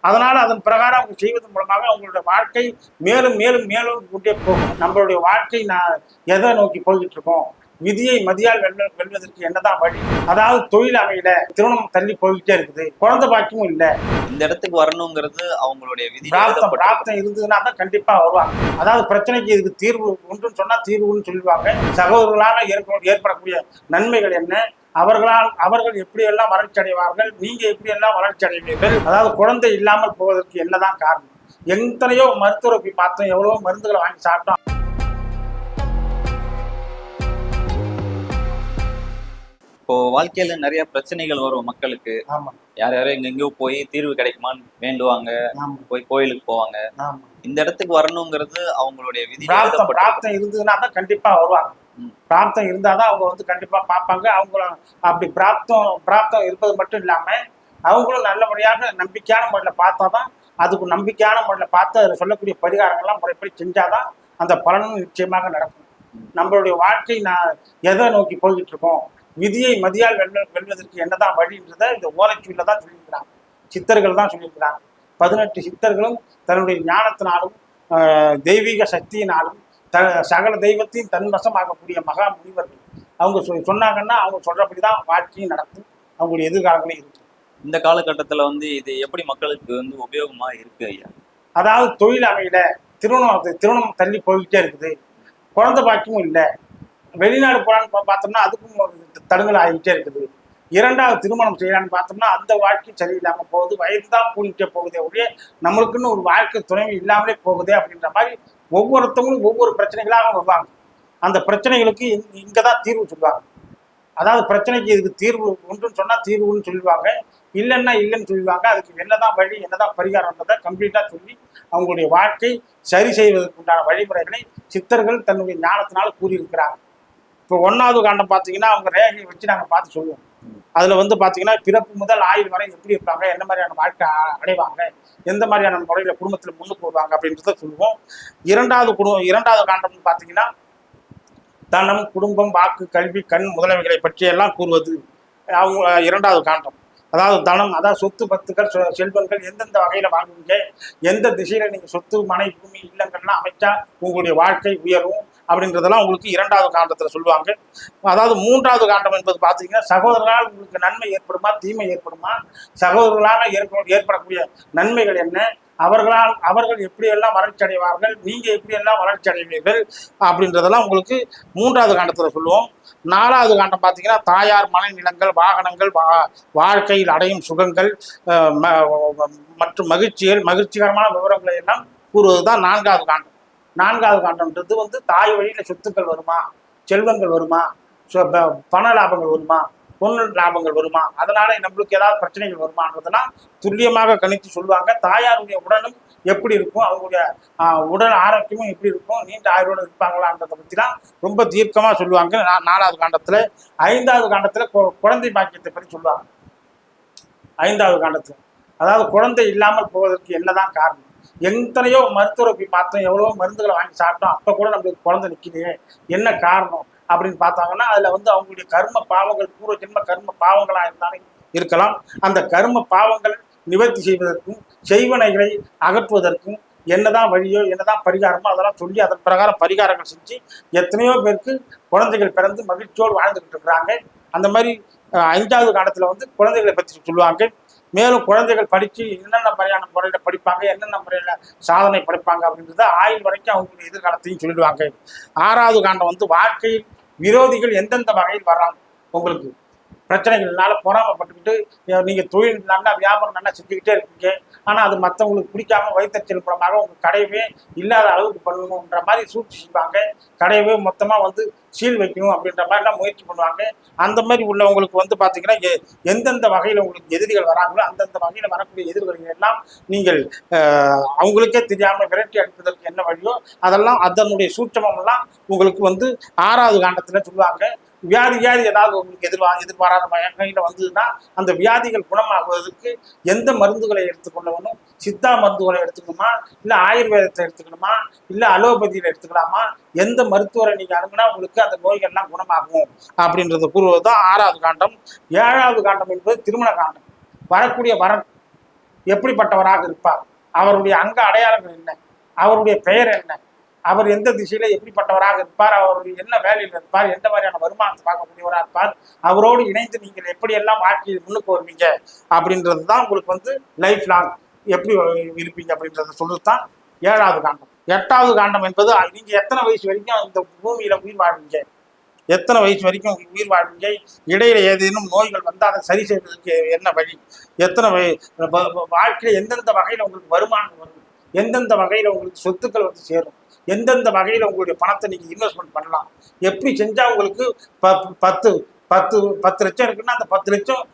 அதனால் அதன் பிரகாரம் அவங்க செய்வதன் மூலமாக அவங்களுடைய வாழ்க்கை மேலும் மேலும் மேலும் கூட்டே போகும். நம்மளுடைய வாழ்க்கை நான் எதை நோக்கி போய்கிட்டு இருக்கோம்? விதியை மதியால் வெல்வ வெல்வதற்கு என்னதான் வழி? அதாவது தொழில் அமையல திருமணம் தள்ளி போய்கிட்டே இருக்குது. குழந்தை பாக்கியமும் இல்லை. இந்த இடத்துக்கு வரணுங்கிறது அவங்களுடைய விதி பிராப்தம் பிராப்தம் இருந்ததுன்னா தான் கண்டிப்பா வருவாங்க. அதாவது பிரச்சனைக்கு இதுக்கு தீர்வு ஒன்றுன்னு சொன்னா தீர்வுன்னு சொல்லுவாங்க சகோதரர்களால ஏற்ப ஏற்படக்கூடிய நன்மைகள் என்ன? அவர்களால் அவர்கள் எப்படியெல்லாம் வளர்ச்சி அடைவார்கள்? நீங்க எப்படியெல்லாம் வளர்ச்சி அடைவீர்கள்? அதாவது குழந்தை இல்லாமல் போவதற்கு என்னதான் காரணம்? எத்தனையோ மருத்துவரை போய் பார்த்தோம். எவ்வளவோ மருந்துகளை வாங்கி சாப்பிட்டோம். இப்போ வாழ்க்கையில நிறைய பிரச்சனைகள் வரும் மக்களுக்கு. ஆமா. யார் யாரும் எங்கெங்கயோ போய் தீர்வு கிடைக்குமான்னு வேண்டுவாங்க. போய் கோயிலுக்கு போவாங்க. இந்த இடத்துக்கு வரணுங்கிறது அவங்களுடைய விதி பிராப்தம் இருந்ததுன்னா தான் கண்டிப்பா வருவாங்க. பிராப்தம் இருந்தாதான் அவங்க வந்து கண்டிப்பா பார்ப்பாங்க. அவங்க அப்படி பிராப்தம் பிராப்தம் இருப்பது மட்டும் இல்லாம அவங்களும் நல்லபடியாக நம்பிக்கையான முறையில் பார்த்தா தான் அதுக்கு நம்பிக்கையான முறையில் பார்த்து அதில் சொல்லக்கூடிய பரிகாரங்கள்லாம் முறைப்படி செஞ்சாதான் அந்த பலனும் நிச்சயமாக நடக்கும். நம்மளுடைய வாழ்க்கை நான் எதை நோக்கி போய்கிட்டு இருக்கோம்? விதியை மதியால் வெல்வ வெல்வதற்கு என்னதான் வழின்றதை இந்த ஓலைச்சுவடியில் தான் சொல்லியிருக்கிறாங்க. சித்தர்கள் தான் சொல்லியிருக்கிறாங்க. பதினெட்டு சித்தர்களும் தன்னுடைய ஞானத்தினாலும் தெய்வீக சக்தியினாலும் த சகல தெய்வத்தையும் தன்வசமாகக்கூடிய மகா முனிவர்கள். அவங்க சொ- சொன்னாங்கன்னா அவங்க சொல்றபடி தான் வாழ்க்கையும் நடக்கும். அவங்களுடைய எதிர்காலங்களும் இருக்கும். இந்த காலகட்டத்துல வந்து இது எப்படி மக்களுக்கு வந்து உபயோகமா இருக்கு ஐயா? அதாவது தொழில் அமையல திருமணம் திருமணம் தள்ளி போய்கிட்டே இருக்குது. குழந்தை பாக்கியமும் இல்லை. வெளிநாடு போகலான்னு பார்த்தோம்னா அதுக்கும் ஒரு ஆகிட்டே இருக்குது. இரண்டாவது திருமணம் செய்யலான்னு பார்த்தோம்னா அந்த வாழ்க்கை சரியில்லாமல் போகுது. வயது தான் கூடிக்கிட்டே போகுதே ஒழிய நம்மளுக்குன்னு ஒரு வாழ்க்கை துணைவி இல்லாமலே போகுதே அப்படின்ற மாதிரி ஒவ்வொருத்தவங்களும் ஒவ்வொரு பிரச்சனைகளாக வருவாங்க. அந்த பிரச்சனைகளுக்கு இங்கே தான் தீர்வு சொல்லுவாங்க. அதாவது பிரச்சனைக்கு இதுக்கு தீர்வு ஒன்றுன்னு சொன்னால் தீர்வுன்னு சொல்லுவாங்க. இல்லைன்னா இல்லைன்னு சொல்லுவாங்க. அதுக்கு என்னதான் வழி என்னதான் பரிகாரம்ன்றதை கம்ப்ளீட்டாக சொல்லி அவங்களுடைய வாழ்க்கை சரி செய்வதற்குண்டான வழிமுறைகளை சித்தர்கள் தன்னுடைய ஞானத்தினால கூறியிருக்கிறாங்க. இப்போ ஒன்றாவது காண்டம் பார்த்தீங்கன்னா அவங்க ரேகையை வச்சு நாங்கள் பார்த்து சொல்லுவோம். அதில் வந்து பார்த்தீங்கன்னா பிறப்பு முதல் ஆயுள் வரை எப்படி இருப்பாங்க என்ன மாதிரியான வாழ்க்கை அடைவாங்க எந்த மாதிரியான முறையில் குடும்பத்தில் முன்னுக்கு வருவாங்க அப்படின்றத சொல்லுவோம். இரண்டாவது குடும்பம் இரண்டாவது காண்டம்னு பார்த்தீங்கன்னா தனம் குடும்பம் வாக்கு கல்வி கண் முதலமைகளை பற்றியெல்லாம் கூறுவது. அவங்க இரண்டாவது காண்டம். அதாவது தனம் அதாவது சொத்து பத்துக்கள் செல்வங்கள் எந்தெந்த வகையில் வாங்குவீங்க எந்த திசையில் நீங்கள் சொத்து மனை பூமி இல்லங்கள்லாம் அமைச்சா உங்களுடைய வாழ்க்கை உயரும். அப்படின்றதெல்லாம் உங்களுக்கு இரண்டாவது காண்டத்தில் சொல்லுவாங்க. அதாவது மூன்றாவது காண்டம் என்பது பார்த்தீங்கன்னா சகோதரர்களால் உங்களுக்கு நன்மை ஏற்படுமா தீமை ஏற்படுமா? சகோதரர்களால் ஏற்ப ஏற்படக்கூடிய நன்மைகள் என்ன? அவர்களால் அவர்கள் எப்படியெல்லாம் வளர்ச்சி அடைவார்கள் நீங்கள் எப்படியெல்லாம் வளர்ச்சி அடைவீர்கள் அப்படின்றதெல்லாம் உங்களுக்கு மூன்றாவது காண்டத்தில் சொல்லுவோம். நாலாவது காண்டம் பார்த்தீங்கன்னா தாயார் மனை நிலங்கள் வாகனங்கள் வா வாழ்க்கையில் அடையும் சுகங்கள் மற்றும் மகிழ்ச்சிகள் மகிழ்ச்சிகரமான விவரங்களை எல்லாம் கூறுவது தான் நான்காவது காண்டம். நான்காவது காண்டம்ன்றது வந்து தாய் வழியில் சொத்துக்கள் வருமா? செல்வங்கள் வருமா? ப- பண லாபங்கள் வருமா? பொண்ணு லாபங்கள் வருமா? அதனால நம்மளுக்கு ஏதாவது பிரச்சனைகள் வருமானதெல்லாம் துல்லியமாக கணித்து சொல்லுவாங்க. தாயாருடைய உடலும் எப்படி இருக்கும்? அவங்களுடைய உடல் ஆரோக்கியமும் எப்படி இருக்கும்? நீண்ட ஆயுளோடு இருப்பாங்களான்றதை பற்றிலாம் ரொம்ப தீர்க்கமாக சொல்லுவாங்க. நாலாவது காண்டத்தில் ஐந்தாவது காண்டத்தில் குழந்தை பாக்கியத்தை பற்றி சொல்லுவாங்க. ஐந்தாவது காண்டத்தில். அதாவது குழந்தை இல்லாமல் போவதற்கு என்னதான் காரணம்? எத்தனையோ மருத்துவரை போய் பார்த்தோம் எவ்வளவோ மருந்துகளை வாங்கி சாப்பிட்டோம். அப்போ கூட நம்மளுக்கு குழந்தை நிற்கிது என்ன காரணம் அப்படின்னு பார்த்தாங்கன்னா அதில் வந்து அவங்களுடைய கர்ம பாவங்கள் பூர்வ ஜென்ம கர்ம பாவங்களாக இருந்தாலும் இருக்கலாம். அந்த கர்ம பாவங்கள் நிவர்த்தி செய்வதற்கும் செய்வனைகளை அகற்றுவதற்கும் என்னதான் வழியோ என்னதான் பரிகாரமோ அதெல்லாம் சொல்லி அதன் பிரகாரம் பரிகாரங்கள் செஞ்சு எத்தனையோ பேருக்கு குழந்தைகள் பிறந்து மகிழ்ச்சியோடு வாழ்ந்துகிட்டு இருக்கிறாங்க. அந்த மாதிரி ஐந்தாவது காலத்தில் வந்து குழந்தைகளை பற்றி சொல்லுவாங்க. மேலும் குழந்தைகள் படித்து என்னென்ன மாதிரியான முறையில் படிப்பாங்க என்னென்ன முறையில் சாதனை படிப்பாங்க அப்படின்றத ஆயுள் வரைக்கும் அவங்களுடைய எதிர்காலத்தையும் சொல்லிடுவாங்க. ஆறாவது காண்டம் வந்து வாழ்க்கையில் விரோதிகள் எந்தெந்த வகையில் வர்றாங்க? உங்களுக்கு பிரச்சனைகள்னால பொறாமப்பட்டுக்கிட்டு நீங்கள் தொழில் நல்லா வியாபாரம் நல்லா செஞ்சுக்கிட்டே இருக்கீங்க. ஆனால் அது மற்றவங்களுக்கு பிடிக்காம வைத்தறிச்சல் மூலமாக உங்கள் கடையவே இல்லாத அளவுக்கு பண்ணணுன்ற மாதிரி சூழ்ச்சி செய்வாங்க. கடையவே மொத்தமாக வந்து சீல் வைக்கணும் அப்படின்ற மாதிரிலாம் முயற்சி பண்ணுவாங்க. அந்த மாதிரி உள்ளவங்களுக்கு வந்து பார்த்தீங்கன்னா எ- எந்தெந்த வகையில் உங்களுக்கு எதிரிகள் வராங்களோ அந்தந்த வகையில் வரக்கூடிய எதிர்களை எல்லாம் நீங்கள் அவங்களுக்கே தெரியாமல் விரட்டி அடிப்பதற்கு என்ன வழியோ அதெல்லாம் அதனுடைய சூட்சமம் எல்லாம் உங்களுக்கு வந்து ஆறாவது காண்டத்தில் சொல்லுவாங்க. வியாதி வியாதி ஏதாவது உங்களுக்கு எதிர்வா எதிர்பாராத வகையில் வந்ததுன்னா அந்த வியாதிகள் குணமாகுவதற்கு எந்த மருந்துகளை எடுத்துக்கொள்ளணும் சித்தா மருந்துகளை எடுத்துக்கணுமா? இல்லை ஆயுர்வேதத்தை எடுத்துக்கணுமா? இல்லை அலோபதியில் எடுத்துக்கலாமா? எந்த மருத்துவரை நீங்கள் அணுகுனா உங்களுக்கு அந்த நோய்கள்லாம் குணமாகும் அப்படின்றத கூறுவது தான் ஆறாவது காண்டம். ஏழாவது காண்டம் என்பது திருமண காண்டம். வரக்கூடிய வரன் எப்படிப்பட்டவராக இருப்பார்? அவருடைய அங்க அடையாளங்கள் என்ன? அவருடைய பெயர் என்ன? அவர் எந்த திசையில எப்படிப்பட்டவராக இருப்பார் அவர் என்ன வேலையில் இருப்பார் எந்த மாதிரியான வருமானத்தை பார்க்கக்கூடியவராக இருப்பார் அவரோடு இணைந்து நீங்கள் எப்படியெல்லாம் வாழ்க்கையில் முன்னுக்கு வருவீங்க அப்படின்றது தான் உங்களுக்கு வந்து லைஃப் லாங் எப்படி இருப்பீங்க அப்படின்றத சொல்றது தான் ஏழாவது காண்டம். எட்டாவது காண்டம் என்பது நீங்க எத்தனை வயசு வரைக்கும் இந்த பூமியில உயிர் வாழ்வீங்க? எத்தனை வயசு வரைக்கும் உயிர் வாழ்வீங்க? இடையில ஏதேனும் நோய்கள் வந்தால் அதை சரி செய்வதற்கு என்ன வழி? எத்தனை வய- வாழ்க்கையில எந்தெந்த வகையில உங்களுக்கு வருமானம் வரும்? எந்தெந்த வகையில் உங்களுக்கு சொத்துக்கள் வந்து சேரும்? எந்தெந்த வகையில் உங்களுடைய பணத்தை நீங்கள் இன்வெஸ்ட்மெண்ட் பண்ணலாம்? எப்படி செஞ்சால் உங்களுக்கு ப- பத்து பத்து பத்து லட்சம் இருக்குன்னா அந்த பத்து லட்சம்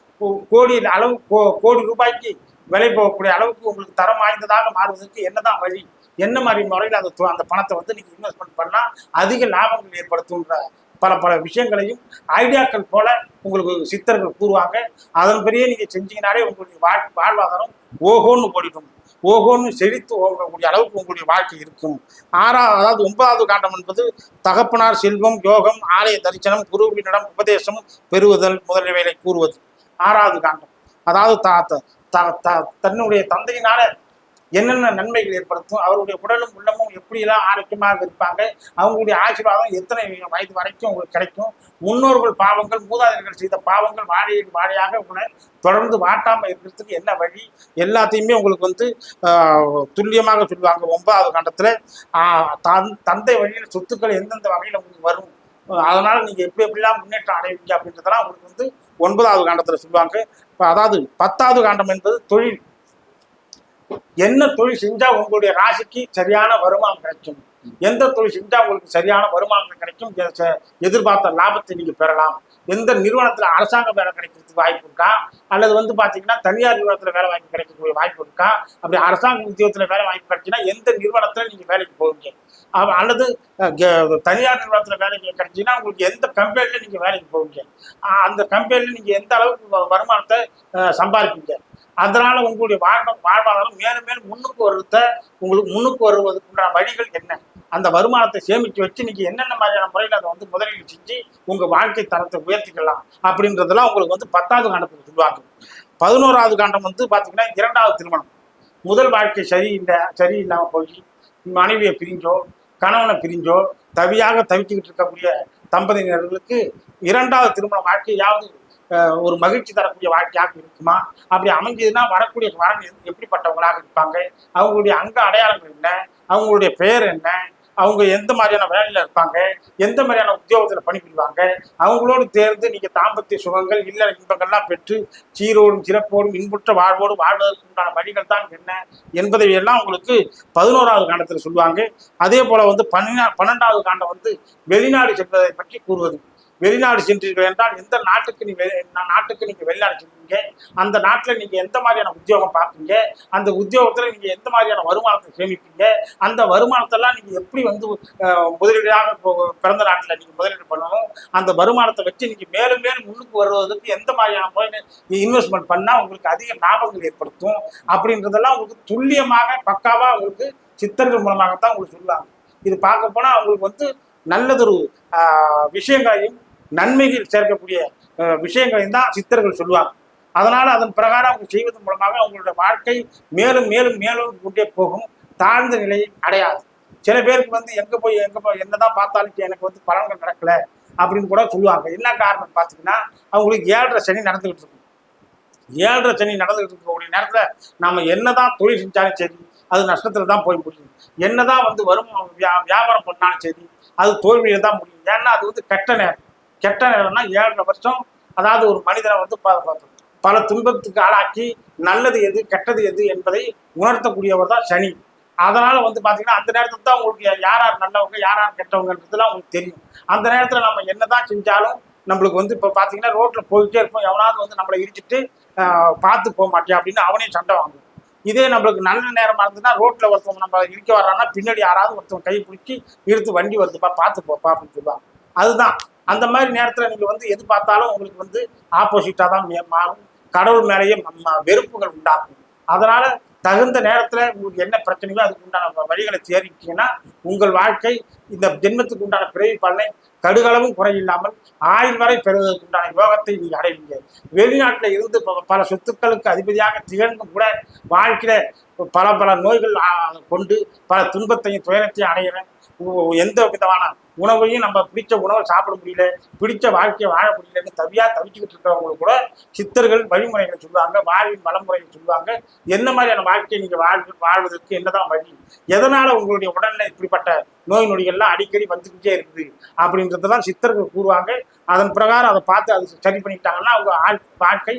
கோடி அளவு கோ- கோடி ரூபாய்க்கு விலை போகக்கூடிய அளவுக்கு உங்களுக்கு தரம் வாய்ந்ததாக மாறுவதற்கு என்னதான் வழி? என்ன மாதிரி முறையில் அந்த அந்த பணத்தை வந்து நீங்கள் இன்வெஸ்ட்மெண்ட் பண்ணால் அதிக லாபங்கள் ஏற்படுத்துன்ற பல பல விஷயங்களையும் ஐடியாக்கள் போல உங்களுக்கு சித்தர்கள் கூறுவாங்க. அதன்படியே நீங்கள் செஞ்சீங்கனாலே உங்களுடைய வாழ் வாழ்வாதாரம் ஓஹோன்னு ஓடிடும். ஓகோன்னு செழித்து ஓகக்கூடிய அளவுக்கு உங்களுடைய வாழ்க்கை இருக்கும். ஆறாவது அதாவது ஒன்பதாவது காண்டம் என்பது தகப்பனார் செல்வம் யோகம் ஆலய தரிசனம் குருவினிடம் உபதேசம் பெறுவதல் முதலியவைகளை கூறுவது. ஆறாவது காண்டம். அதாவது த- த- த- தன்னுடைய தந்தையினால என்னென்ன நன்மைகள் ஏற்படுத்தும் அவருடைய உடலும் உள்ளமும் எப்படியெல்லாம் ஆரோக்கியமாக இருப்பாங்க அவங்களுடைய ஆசீர்வாதம் எத்தனை வயது வரைக்கும் உங்களுக்கு கிடைக்கும் முன்னோர்கள் பாவங்கள் மூதாதையர்கள் செய்த பாவங்கள் வாழையின் வாழையாக உங்களை தொடர்ந்து வாட்டாமல் இருக்கிறதுக்கு என்ன வழி? எல்லாத்தையுமே உங்களுக்கு வந்து துல்லியமாக சொல்லுவாங்க. ஒன்பதாவது கண்டத்தில் தன் தந்தை வழியில் சொத்துக்கள் எந்தெந்த வகையில் உங்களுக்கு வரும் அதனால் நீங்கள் எப்படி எப்படிலாம் முன்னேற்றம் அடைவீங்க அப்படின்றதெல்லாம் உங்களுக்கு வந்து ஒன்பதாவது காண்டத்தில் சொல்லுவாங்க. இப்போ அதாவது பத்தாவது காண்டம் என்பது தொழில். என்ன தொழில் செஞ்சா உங்களுடைய ராசிக்கு சரியான வருமானம் கிடைக்கும்? எந்த தொழில் செஞ்சா உங்களுக்கு சரியான வருமானம் கிடைக்கும்? எதிர்பார்த்த லாபத்தை நீங்க பெறலாம். எந்த நிறுவனத்துல அரசாங்க வேலை கிடைக்கிறதுக்கு வாய்ப்பு இருக்கா? அல்லது வந்து பாத்தீங்கன்னா தனியார் நிறுவனத்துல வேலை வாய்ப்பு கிடைக்கக்கூடிய வாய்ப்பு இருக்கா? அப்படி அரசாங்க உத்தியோகத்துல வேலை வாய்ப்பு கிடைச்சுன்னா எந்த நிறுவனத்துல நீங்க வேலைக்கு போவீங்க? அல்லது தனியார் நிறுவனத்துல வேலைக்கு கிடைச்சீங்கன்னா உங்களுக்கு எந்த கம்பெனில நீங்க வேலைக்கு போவீங்க? அஹ், அந்த கம்பெனில நீங்க எந்த அளவுக்கு வருமானத்தை அஹ், சம்பாதிப்பீங்க? அதனால உங்களுடைய வாழ்க்கை வாழ்வாதாரம் மேலும் மேலும் முன்னுக்கு வருவத உங்களுக்கு முன்னுக்கு வருவதற்கு உண்டான வழிகள் என்ன? அந்த வருமானத்தை சேமித்து வச்சு நீங்கள் என்னென்ன மாதிரியான முறையில் அதை வந்து முதலீடு செஞ்சு உங்க வாழ்க்கை தரத்தை உயர்த்திக்கலாம் அப்படின்றதெல்லாம் உங்களுக்கு வந்து பத்தாவது காண்டத்துக்கு சொல்லுவாங்க. பதினோராவது காண்டம் வந்து பாத்தீங்கன்னா இரண்டாவது திருமணம். முதல் வாழ்க்கை சரியில்லை சரியில்லாமல் போய் மனைவியை பிரிஞ்சோ கணவனை பிரிஞ்சோ தவியாக தவிச்சுக்கிட்டு இருக்கக்கூடிய தம்பதியினர்களுக்கு இரண்டாவது திருமண வாழ்க்கையாவது ஒரு மகிழ்ச்சி தரக்கூடிய வாழ்க்கையாக இருக்குமா? அப்படி அமைஞ்சதுன்னா வரக்கூடிய வரன் எப்படிப்பட்டவங்களாக இருப்பாங்க? அவங்களுடைய அங்க அடையாளங்கள் என்ன? அவங்களுடைய பெயர் என்ன? அவங்க எந்த மாதிரியான வேலையில இருப்பாங்க? எந்த மாதிரியான உத்தியோகத்துல பணிபுரிவாங்க? அவங்களோடு தேர்ந்து நீங்க தாம்பத்திய சுகங்கள் இல்ல இன்பங்கள்லாம் பெற்று சீரோடும் சிறப்போடும் இன்புற்ற வாழ்வோடும் வாழ்வதற்கு உண்டான வழிகள் தான் என்ன என்பதை எல்லாம் உங்களுக்கு பதினோராவது காண்டத்தில் சொல்லுவாங்க. அதே போல வந்து பன்னினா பன்னெண்டாவது காண்டம் வந்து வெளிநாடு செல்வதை பற்றி கூறுவது. வெளிநாடு சென்றீர்கள் என்றால் எந்த நாட்டுக்கு நீ நாட்டுக்கு நீங்க வெளிநாடு செல்வீங்க அந்த நாட்டுல நீங்க எந்த மாதிரியான உத்தியோகம் பார்ப்பீங்க? அந்த உத்தியோகத்துல நீங்க எந்த மாதிரியான வருமானத்தை சேமிப்பீங்க? அந்த வருமானத்தெல்லாம் நீங்க எப்படி வந்து முதலீடாக பிறந்த நாட்டுல நீங்க முதலீடு பண்ணணும்? அந்த வருமானத்தை வச்சு நீங்க மேலும் மேலும் முன்னுக்கு வருவதற்கு எந்த மாதிரியான முறையில் இன்வெஸ்ட்மெண்ட் பண்ணா உங்களுக்கு அதிக லாபங்கள் ஏற்படுத்தும்? அப்படின்றதெல்லாம் உங்களுக்கு துல்லியமாக பக்காவா உங்களுக்கு சித்தர்கள் மூலமாகத்தான் உங்களுக்கு சொல்லுவாங்க இது பார்க்க போனா அவங்களுக்கு வந்து நல்லதொரு விஷயங்களையும் நன்மைகள் சேர்க்கக்கூடிய விஷயங்களையும் தான் சித்தர்கள் சொல்லுவாங்க. அதனால் அதன் பிரகாரம் அவங்க செய்வதன் மூலமாக அவங்களுடைய வாழ்க்கை மேலும் மேலும் மேலும் கொண்டே போகும். தாழ்ந்த நிலையை அடையாது. சில பேருக்கு வந்து எங்கே போய் எங்கே போய் என்னதான் பார்த்தாலும் எனக்கு வந்து பலன்கள் நடக்கலை அப்படின்னு கூட சொல்லுவாங்க. என்ன காரணம் பார்த்தீங்கன்னா அவங்களுக்கு ஏழரை சனி நடந்துகிட்டு இருக்கும். ஏழரை சனி நடந்துகிட்டு இருக்கக்கூடிய நேரத்தில் நம்ம என்னதான் தொழில் செஞ்சாலும் சரி அது நஷ்டத்தில் தான் போய் முடியும். என்னதான் வந்து வரும் வியா- வியாபாரம் பண்ணாலும் சரி அது தோல்வியில் தான் முடியும். ஏன்னா அது வந்து கெட்ட நேரம். கெட்ட நேரம்னா ஏழரை வருஷம் அதாவது ஒரு மனிதனை வந்து பல துன்பத்துக்கு ஆளாக்கி நல்லது எது கெட்டது எது என்பதை உணர்த்தக்கூடியவர் தான் சனி. அதனால் வந்து பார்த்தீங்கன்னா அந்த நேரத்தில் தான் உங்களுக்கு யார் யார் நல்லவங்க யார் யார் கெட்டவங்கன்றதுலாம் உங்களுக்கு தெரியும். அந்த நேரத்தில் நம்ம என்னதான் செஞ்சாலும் நம்மளுக்கு வந்து இப்போ பார்த்தீங்கன்னா ரோட்டில் போயிட்டே இருப்போம். எவனாவது வந்து நம்மளை இடிச்சிட்டு பார்த்து போக மாட்டியா அப்படின்னு அவனே சண்டை வாங்குவோம் இதே நம்மளுக்கு நல்ல நேரமாக இருந்ததுன்னா ரோட்டில் ஒருத்தவங்க நம்ம இடிக்க வர்றான்னா பின்னாடி யாராவது ஒருத்தவங்க கை பிடிச்சி இழுத்து வண்டி வருதுப்பா பார்த்து போப்பா அப்படின்னு சொல்லுவாங்க. அதுதான். அந்த மாதிரி நேரத்தில் நீங்கள் வந்து எது பார்த்தாலும் உங்களுக்கு வந்து ஆப்போசிட்டாக தான் மாறும். கடவுள் மேலேயே ம- வெறுப்புகள் உண்டாகும். அதனால் தகுந்த நேரத்தில் உங்களுக்கு என்ன பிரச்சனையோ அதுக்கு உண்டான வழிகளை தேறிட்டீங்கன்னா உங்கள் வாழ்க்கை இந்த ஜென்மத்துக்கு உண்டான பிறவி பலனை கடுகளவும் குறையில்லாமல் ஆயுள் வரை பெறுவதற்கு உண்டான யோகத்தை நீங்கள் அடைவீங்க. வெளிநாட்டில் இருந்து ப- பல சொத்துக்களுக்கு அதிபதியாக திகழ்ந்தும் கூட வாழ்க்கையில் பல பல நோய்கள் கொண்டு பல துன்பத்தையும் துயரத்தையும் அடையிற எந்த விதமான உணவையும் நம்ம பிடிச்ச உணவை சாப்பிட முடியல பிடிச்ச வாழ்க்கையை வாழ முடியலன்னு தவியா தவிச்சுக்கிட்டு இருக்கிறவங்களுக்கு கூட சித்தர்கள் வழிமுறைகளை சொல்லுவாங்க வாழ்வின் வளமுறைகளை சொல்லுவாங்க. என்ன மாதிரியான வாழ்க்கையை நீங்க வாழ் வாழ்வதற்கு என்னதான் வழி? எதனால உங்களுடைய உடல்ல இப்படிப்பட்ட நோய் நொடிகள்லாம் அடிக்கடி வந்துக்கிட்டே இருக்குது அப்படின்றதெல்லாம் சித்தர்கள் கூறுவாங்க. அதன் பிரகாரம் அதை பார்த்து அது சரி பண்ணிட்டாங்கன்னா அவங்க ஆள் வாழ்க்கை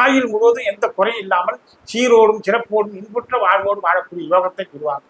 ஆயுள் முழுவதும் எந்த குறையும் இல்லாமல் சீரோடும் சிறப்போடும் இன்புற்ற வாழ்வோடும் வாழக்கூடிய யோகத்தை கூறுவாங்க.